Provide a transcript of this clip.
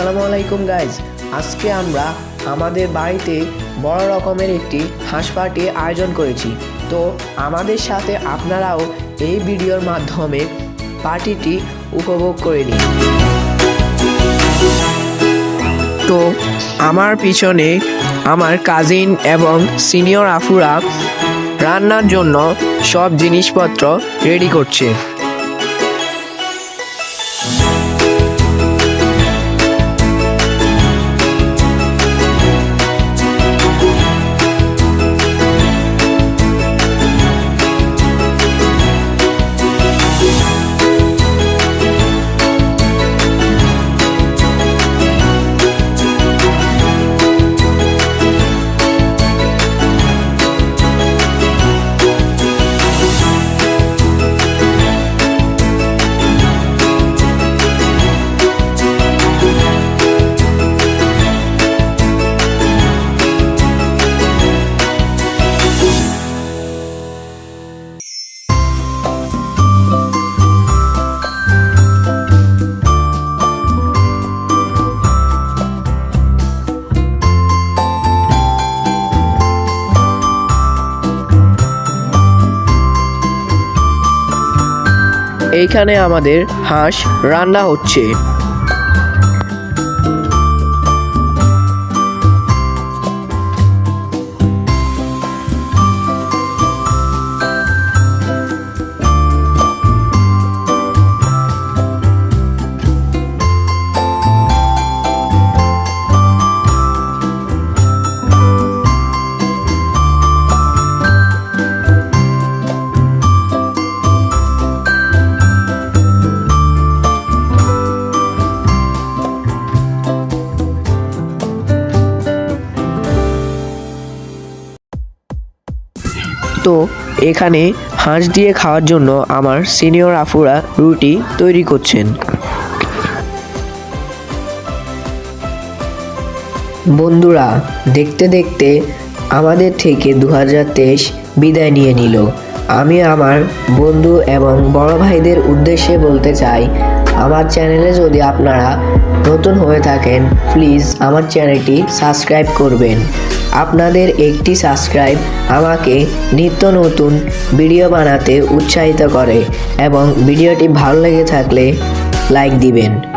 আলাইকুম গাইজ আজকে আমরা আমাদের বাড়িতে বড় রকমের একটি হাঁস পার্টি আয়োজন করেছি। তো আমাদের সাথে আপনারাও এই ভিডিওর মাধ্যমে পার্টিটি উপভোগ করে নিন। তো আমার পিছনে আমার কাজিন এবং সিনিয়র আফুরা রান্নার জন্য সব জিনিসপত্র রেডি করছে। এইখানে আমাদের হাঁস রান্না হচ্ছে। তো এখানে হাঁস দিয়ে খাওয়ার জন্য আমার সিনিয়র আফুরা রুটি তৈরি করছেন। বন্ধুরা, দেখতে দেখতে আমাদের থেকে দু হাজার তেইশ বিদায় নিয়ে নিল। আমি আমার বন্ধু এবং বড় ভাইদের উদ্দেশ্যে বলতে চাই, আমার চ্যানেলে যদি আপনারা নতুন হয়ে থাকেন প্লিজ আমার চ্যানেলটি সাবস্ক্রাইব করবেন। আপনাদের একটি সাবস্ক্রাইব আমাকে নিত্য নতুন ভিডিও বানাতে উৎসাহিত করে এবং ভিডিওটি ভালো লেগে থাকলে লাইক দিবেন।